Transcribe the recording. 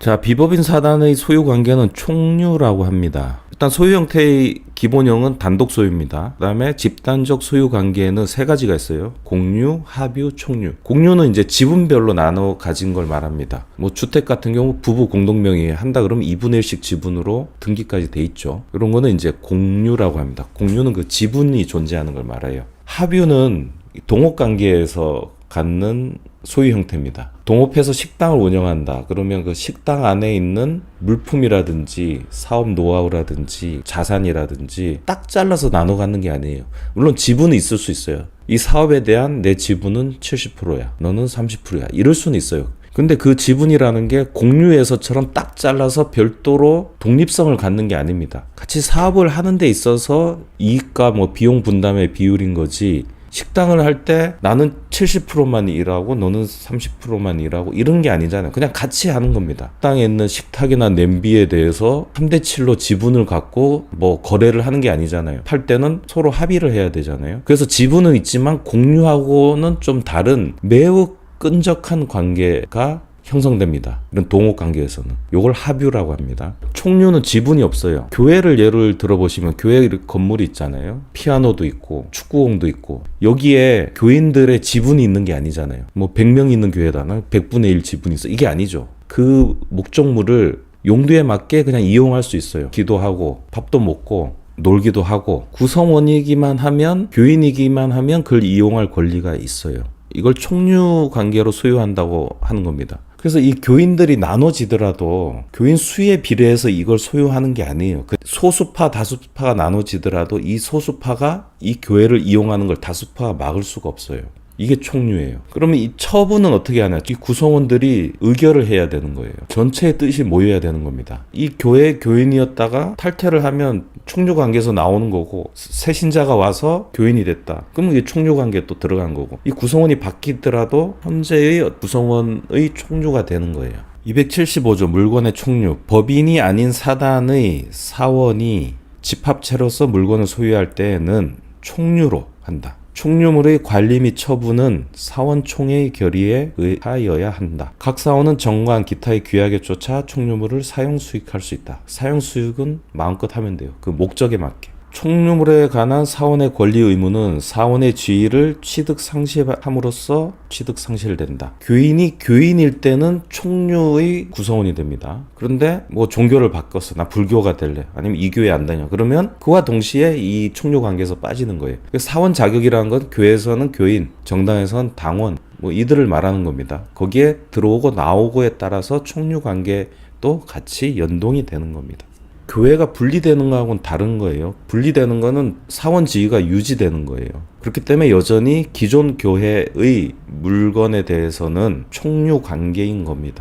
자, 비법인 사단의 소유 관계는 총류라고 합니다. 일단 소유 형태의 기본형은 단독 소유입니다. 그다음에 집단적 소유 관계는 세 가지가 있어요. 공유, 합유, 총유. 공유는 이제 지분별로 나눠 가진 걸 말합니다. 뭐 주택 같은 경우 부부 공동 명의에 한다 그러면 2분의 1씩 지분으로 등기까지 돼 있죠. 이런 거는 이제 공유라고 합니다. 공유는 그 지분이 존재하는 걸 말해요. 합유는 동업 관계에서 갖는 소유 형태입니다. 동업해서 식당을 운영한다. 그러면 그 식당 안에 있는 물품이라든지 사업 노하우라든지 자산이라든지 딱 잘라서 나눠 갖는 게 아니에요. 물론 지분은 있을 수 있어요. 이 사업에 대한 내 지분은 70%야. 너는 30%야. 이럴 수는 있어요. 근데 그 지분이라는 게 공유에서처럼 딱 잘라서 별도로 독립성을 갖는 게 아닙니다. 같이 사업을 하는 데 있어서 이익과 뭐 비용 분담의 비율인 거지. 식당을 할 때 나는 70%만 일하고 너는 30%만 일하고 이런 게 아니잖아요. 그냥 같이 하는 겁니다. 식당에 있는 식탁이나 냄비에 대해서 3대 7로 지분을 갖고 뭐 거래를 하는 게 아니잖아요. 팔 때는 서로 합의를 해야 되잖아요. 그래서 지분은 있지만 공유하고는 좀 다른 매우 끈적한 관계가 형성됩니다. 이런 동업 관계에서는. 요걸 합유라고 합니다. 총류는 지분이 없어요. 교회를 예를 들어보시면 교회 건물이 있잖아요. 피아노도 있고 축구공도 있고 여기에 교인들의 지분이 있는 게 아니잖아요. 뭐 100명 있는 교회다나 100분의 1 지분이 있어. 이게 아니죠. 그 목적물을 용도에 맞게 그냥 이용할 수 있어요. 기도하고 밥도 먹고 놀기도 하고 구성원이기만 하면 교인이기만 하면 그걸 이용할 권리가 있어요. 이걸 총류 관계로 소유한다고 하는 겁니다. 그래서 이 교인들이 나눠지더라도 교인 수에 비례해서 이걸 소유하는 게 아니에요. 그 소수파 다수파가 나눠지더라도 이 소수파가 이 교회를 이용하는 걸 다수파가 막을 수가 없어요. 이게 총류예요. 그러면 이 처분은 어떻게 하냐? 이 구성원들이 의결을 해야 되는 거예요. 전체의 뜻이 모여야 되는 겁니다. 이 교회 교인이었다가 탈퇴를 하면 총류 관계에서 나오는 거고 새 신자가 와서 교인이 됐다. 그러면 이게 총류 관계에 또 들어간 거고 이 구성원이 바뀌더라도 현재의 구성원의 총류가 되는 거예요. 275조 물건의 총류 법인이 아닌 사단의 사원이 집합체로서 물건을 소유할 때에는 총류로 한다. 총류물의 관리 및 처분은 사원총회의 결의에 의하여야 한다. 각 사원은 정관 기타의 규약에 쫓아 총류물을 사용 수익할 수 있다. 사용 수익은 마음껏 하면 돼요. 그 목적에 맞게. 총류물에 관한 사원의 권리 의무는 사원의 지위를 취득 상실함으로써 취득 상실된다. 교인이 교인일 때는 총류의 구성원이 됩니다. 그런데 뭐 종교를 바꿨어. 나 불교가 될래. 아니면 이 교회 안 다녀. 그러면 그와 동시에 이 총류 관계에서 빠지는 거예요. 사원 자격이라는 건 교회에서는 교인, 정당에서는 당원, 뭐 이들을 말하는 겁니다. 거기에 들어오고 나오고에 따라서 총류 관계도 같이 연동이 되는 겁니다. 교회가 분리되는 거하고는 다른 거예요. 분리되는 거는 사원 지위가 유지되는 거예요. 그렇기 때문에 여전히 기존 교회의 물건에 대해서는 총류 관계인 겁니다.